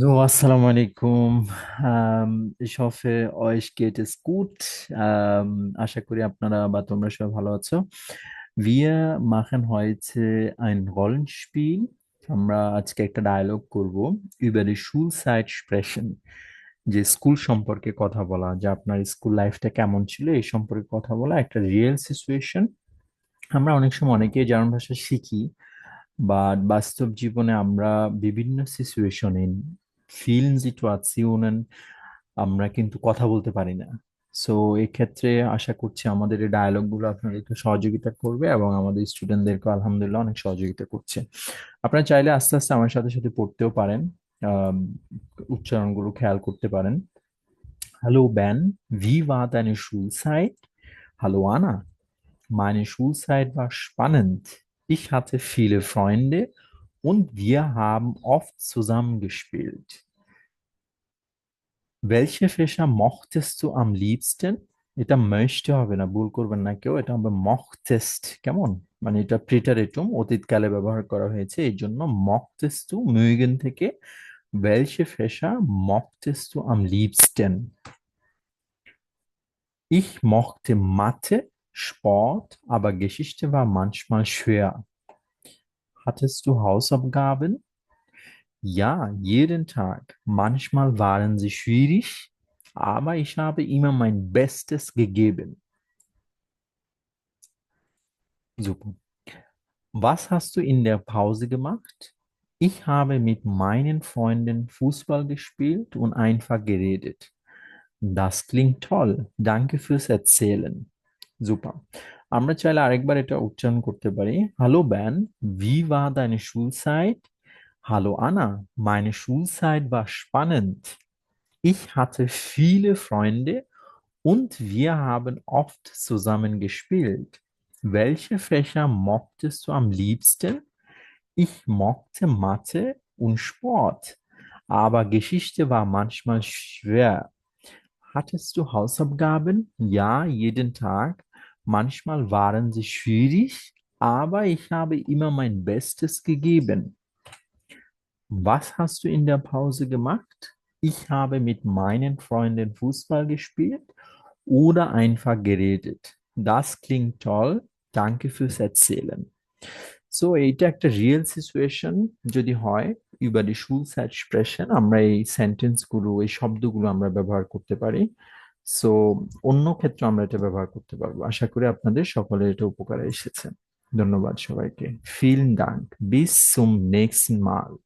So, assalamu alaikum. Ich hoffe, euch geht es gut. আছো। Wir machen heute ein Rollenspiel. আমরা über die Schulzeit sprechen. যে school সম্পর্কে কথা বলা যে আপনার স্কুল লাইফটা কেমন ছিল এই সম্পর্কে কথা বলা একটা রিয়েল সিচুয়েশন আমরা অনেক সময় অনেকেই জার্মান ভাষা শিখি বা বাস্তব জীবনে আমরা বিভিন্ন সিচুয়েশনে vielen Situationen আমরা কিন্তু কথা বলতে পারি না। সো এক্ষেত্রে আশা করছি আমাদের এই ডায়লগগুলো আপনাদেরকে সহযোগিতা করবে এবং আমাদের স্টুডেন্টদেরকে আলহামদুলিল্লাহ অনেক সহযোগিতা করছে। আপনারা চাইলে আস্তে আস্তে আমার সাথে সাথে পড়তেও পারেন উচ্চারণগুলো খেয়াল করতে পারেন। হ্যালো ব্যান ভি Hallo Ben, wie war deine Schulzeit? Hallo Anna, meine Schulzeit war spannend. Ich hatte viele Freunde und wir haben oft zusammen gespielt. Welche Fächer mochtest du am liebsten? এটা möchte হবে না ভুল করবেন না কেউ এটা হবে mochtest কেমন মানে এটা প্রিটারেটুম অতীতকালে ব্যবহার করা হয়েছে এই জন্য mochtest du mögen থেকে welche Fächer mochtest du am liebsten? Ich mochte Mathe, Sport, aber Geschichte war manchmal schwer. Hattest du Hausaufgaben? Ja, jeden Tag. Manchmal waren sie schwierig, aber ich habe immer mein Bestes gegeben. Super. Was hast du in der Pause gemacht? Ich habe mit meinen Freunden Fußball gespielt und einfach geredet. Das klingt toll. Danke fürs Erzählen. Super. আমরা চাইলে আরেকবার এটা উচ্চারণ করতে পারি Hallo Ben, wie war deine Schulzeit? Hallo Anna, meine Schulzeit war spannend. Ich hatte viele Freunde und wir haben oft zusammen gespielt. Welche Fächer mochtest du am liebsten? Ich mochte Mathe und Sport, aber Geschichte war manchmal schwer. Hattest du Hausaufgaben? Ja, jeden Tag. Manchmal waren sie schwierig, aber ich habe immer mein Bestes gegeben. Was hast du in der Pause gemacht? Ich habe mit meinen Freunden Fußball gespielt oder einfach geredet. Das klingt toll. Danke fürs Erzählen. So এইটা একটা real situation যদি হয় über die Schulzeit sprechen আমরা এই সেন্টেন্স গুলো এই শব্দগুলো আমরা ব্যবহার করতে পারি সো অন্য ক্ষেত্রে আমরা এটা ব্যবহার করতে পারব। আশা করি আপনাদের সকলের এটা উপকারে এসেছে। ধন্যবাদ সবাইকে। ফিল ডাঙ্ক বিস সুম নেক্সট Mal